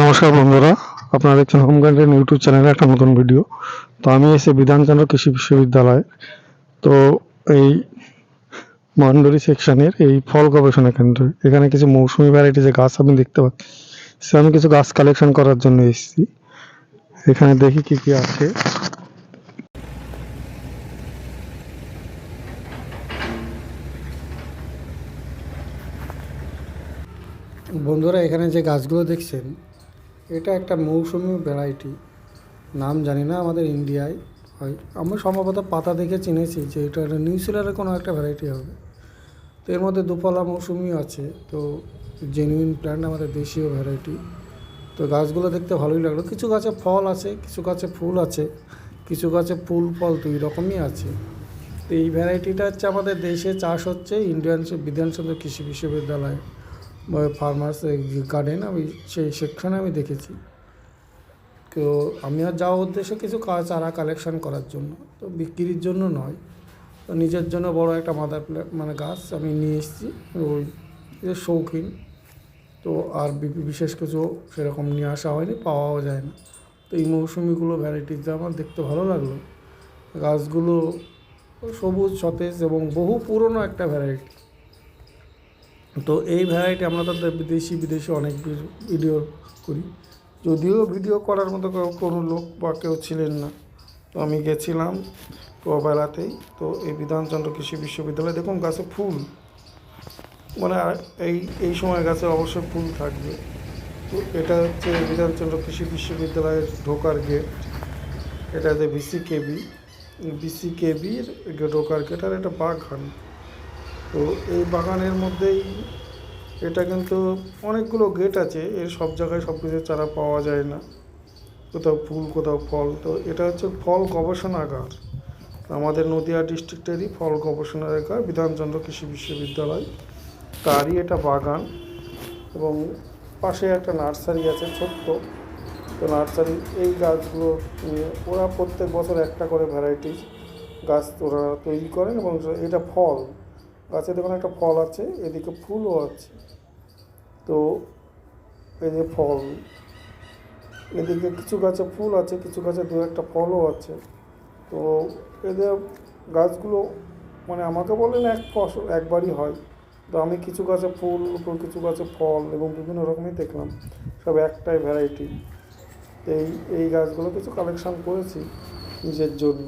নমস্কার বন্ধুরা, আপনারা দেখছেন হোম গার্ডেন ইউটিউব চ্যানেলে একটা নতুন ভিডিও তো আমি এসে বিধানচন্দ্র কৃষি বিশ্ববিদ্যালয়। তো এই মন্ডলী সেকশনের এই ফল গবেষণা কেন্দ্র, এখানে কিছু মৌসুমি ভ্যারাইটি যে গাছ আমি দেখতে পাচ্ছি সে আমি কিছু গাছ কালেকশন করার জন্য এসেছি। এখানে দেখি কি কি আছে। বন্ধুরা, এখানে যে গাছগুলো দেখছেন, এটা একটা মৌসুমি ভ্যারাইটি। নাম জানি না আমাদের ইন্ডিয়ায়। হয় আমরা সম্ভবত পাতা দেখে চিনেছি যে এটা একটা নিউজিল্যান্ডের কোনো একটা ভ্যারাইটি হবে। তো এর মধ্যে দুপলা মৌসুমি আছে, তো জেনুইন প্ল্যান্ট আমাদের দেশীয় ভ্যারাইটি। তো গাছগুলো দেখতে ভালোই লাগল। কিছু গাছে ফল আছে, কিছু গাছে ফুল আছে, কিছু গাছে ফুল, ফল দুই রকমই আছে। তো এই ভ্যারাইটিটা হচ্ছে আমাদের দেশে চাষ হচ্ছে ইন্ডিয়ান বিধানচন্দ্র কৃষি বিশ্ববিদ্যালয়। ফার্মার্স গার্ডেন আমি সেই সেকশনে আমি দেখেছি। তো আমি আর যাওয়ার উদ্দেশ্যে কিছু চারা কালেকশন করার জন্য, তো বিক্রির জন্য নয়। তো নিজের জন্য বড় একটা মাদার প্ল্যান্ট মানে গাছ আমি নিয়ে এসেছি, ওই শৌখিন। তো আর বিশেষ কিছু সেরকম নিয়ে আসা হয়নি, পাওয়াও যায় না। তো এই মৌসুমিগুলো ভ্যারাইটিতে আমার দেখতে ভালো লাগল। গাছগুলো সবুজ, সতেজ এবং বহু পুরনো একটা ভ্যারাইটি তো এই ভ্যারাইটি আমরা তাদের বিদেশি বিদেশি অনেক ভিডিও করি। যদিও ভিডিও করার মতো কোনো লোক বা কেউ ছিলেন না। তো আমি গেছিলাম প্রবেলাতেই তো এই বিধানচন্দ্র কৃষি বিশ্ববিদ্যালয় দেখুন গাছে ফুল। মানে এই এই সময় গাছে অবশ্যই ফুল থাকবে। তো এটা হচ্ছে বিধানচন্দ্র কৃষি বিশ্ববিদ্যালয়ের ঢোকার গেট এটা যে বিসি কেবি বিসি কেবির ঢোকার গেট আর এটা বাগান তো এই বাগানের মধ্যেই এটা কিন্তু অনেকগুলো গেট আছে, এর সব জায়গায় সব কিছু চারা পাওয়া যায় না। কোথাও ফুল, কোথাও ফল। তো এটা হচ্ছে ফল গবেষণাগার। আমাদের নদিয়া ডিস্ট্রিক্টেরই ফল গবেষণাগার, বিধানচন্দ্র কৃষি বিশ্ববিদ্যালয়। তারই এটা বাগান এবং পাশে একটা নার্সারি আছে ছোট্ট। তো নার্সারি এই গাছগুলো নিয়ে ওরা প্রত্যেক বছর একটা করে ভ্যারাইটিস গাছ ওরা তৈরি করেন এবং এটা ফল। গাছে দেখুন একটা ফল আছে, এদিকে ফুলও আছে। তো এই যে ফল, এদিকে কিছু গাছে ফুল আছে, কিছু গাছে দু একটা ফলও আছে। তো এদের গাছগুলো মানে আমাকে বলেন এক ফসল, একবারই হয়। তো আমি কিছু গাছে ফুল কিছু গাছে ফল এবং বিভিন্ন রকমই দেখলাম। সব একটাই ভ্যারাইটি এই এই গাছগুলো কিছু কালেকশান করেছি নিজের জন্য।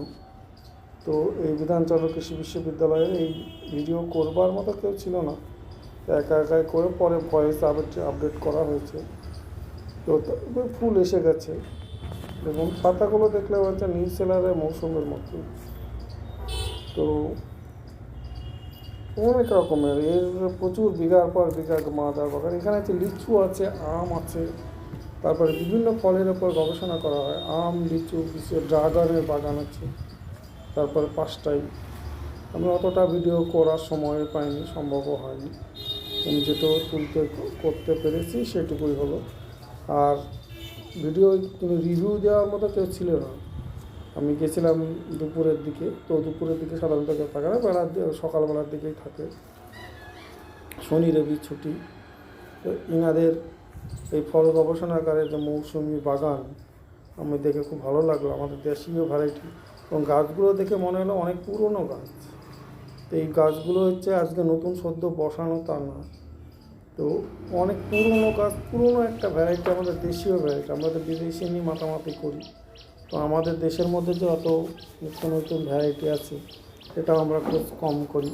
তো এই বিধানচন্দ্র কৃষি বিশ্ববিদ্যালয়ে এই ভিডিও করবার মতো কেউ ছিল না। একা একাই করে পরে ভয়েস আপডেট আপডেট করা হয়েছে। তো ফুল এসে গেছে। এবং পাতাগুলো দেখলে হচ্ছে নিউ সেলারের মৌসুমের মতো। তো অনেক রকমের, এর প্রচুর বিঘার পর বিঘা মাদার বাগান। এখানে আছে লিচু আছে, আম আছে। তারপরে বিভিন্ন ফলের ওপর গবেষণা করা হয়। আম, লিচু, বিশেষ ড্রাগনের বাগান আছে। তারপরে পাঁচটাই আমি অতটা ভিডিও করার সময় পাইনি সম্ভবও হয়নি। আমি যেটুকু তুলতে করতে পেরেছি সেটুকুই হলো। আর ভিডিও রিভিউ দেওয়ার মতো কেউ ছিল না। আমি গেছিলাম দুপুরের দিকে, তো দুপুরের দিকে সাধারণত কেউ থাকে না বেলার সকালবেলার দিকেই থাকে। শনি, রবি ছুটি। তো ইনাদের এই ফল গবেষণাগারের যে মৌসুমি বাগান, আমি দেখে খুব ভালো লাগল। আমাদের দেশীয় ভ্যারাইটি এবং গাছগুলো দেখে মনে হলো অনেক পুরনো গাছ। তো এই গাছগুলো হচ্ছে আজকে নতুন সদ্য বসানো তা না। তো অনেক পুরনো গাছ, পুরনো একটা ভ্যারাইটি আমাদের দেশীয় ভ্যারাইটি আমরা তো বিদেশি নিয়ে মাতামাতি করি। তো আমাদের দেশের মধ্যে যে অত নতুন নতুন ভ্যারাইটি আছে, সেটাও আমরা খুব কম করি।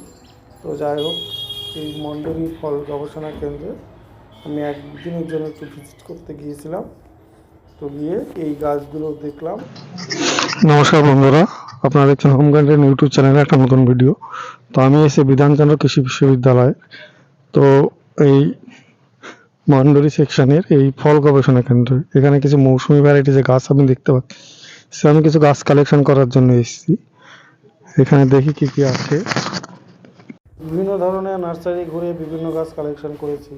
তো যাই হোক, এই মণ্ডলী ফল গবেষণা কেন্দ্রে আমি একদিনের জন্য একটু ভিজিট করতে গিয়েছিলাম। তো গিয়ে এই গাছগুলো দেখলাম। নমস্কার বন্ধুরা আপনারা দেখছেন হোম গার্ডেন ইউটিউব চ্যানেলে একটা নতুন ভিডিও। তো আমি এসে বিধানচন্দ্র কৃষি বিশ্ববিদ্যালয়। তো এই মন্ডলী সেকশনের এই ফল গবেষণা কেন্দ্র এখানে কিছু মৌসুমি ভ্যারাইটিজের গাছ আমি দেখতে পাচ্ছি সে আমি কিছু গাছ কালেকশন করার জন্য এসেছি। এখানে দেখি কি কি আছে। বিভিন্ন ধরনের নার্সারি ঘুরে বিভিন্ন গাছ কালেকশন করেছি।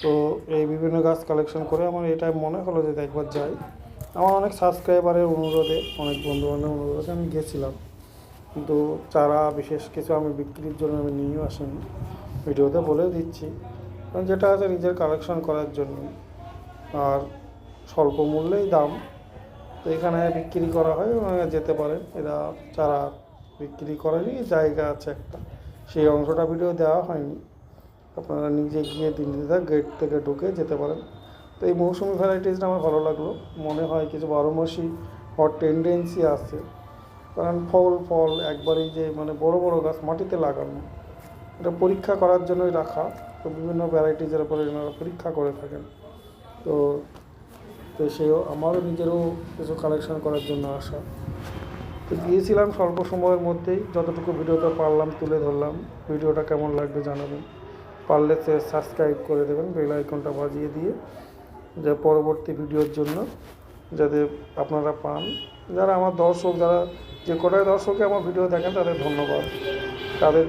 তো এই বিভিন্ন গাছ কালেকশন করে আমার এটা মনে হলো যে একবার যাই। আমার অনেক সাবস্ক্রাইবারের অনুরোধে, অনেক বন্ধু বান্ধবের অনুরোধে আমি গেছিলাম। কিন্তু চারা বিশেষ কিছু আমি বিক্রির জন্য আমি নিয়েও আসিনি। ভিডিওতে বলে দিচ্ছি। কারণ যেটা আছে নিজের কালেকশন করার জন্য। আর স্বল্প মূল্যেই দাম। তো এখানে বিক্রি করা হয় যেতে পারেন। এরা চারা বিক্রি করেনি, জায়গা আছে একটা। সেই অংশটা ভিডিও দেওয়া হয়নি। আপনারা নিজে গিয়ে দিল্লিতে গেট থেকে ঢুকে যেতে পারেন। তো এই মৌসুমি ভ্যারাইটিসটা আমার ভালো লাগল। মনে হয় কিছু বারো মাসই হওয়ার টেন্ডেন্সি আছে। কারণ ফল ফল একবারেই যে মানে বড় বড় গাছ মাটিতে লাগানো, এটা পরীক্ষা করার জন্যই রাখা। তো বিভিন্ন ভ্যারাইটিজের উপরে এনারা পরীক্ষা করে থাকেন। তো তো সেও আমারও নিজেরও কিছু কালেকশন করার জন্য আসা তো গিয়েছিলাম স্বল্প সময়ের মধ্যেই, যতটুকু ভিডিওটা পারলাম তুলে ধরলাম। ভিডিওটা কেমন লাগবে জানাবেন। পারলে সাবস্ক্রাইব করে দেবেন বেল আইকনটা বাজিয়ে দিয়ে, যা পরবর্তী ভিডিওর জন্য যাতে আপনারা পান। যারা আমার দর্শক, যারা যে কটায় দর্শকে আমার ভিডিও দেখেন, তাদের ধন্যবাদ। তাদের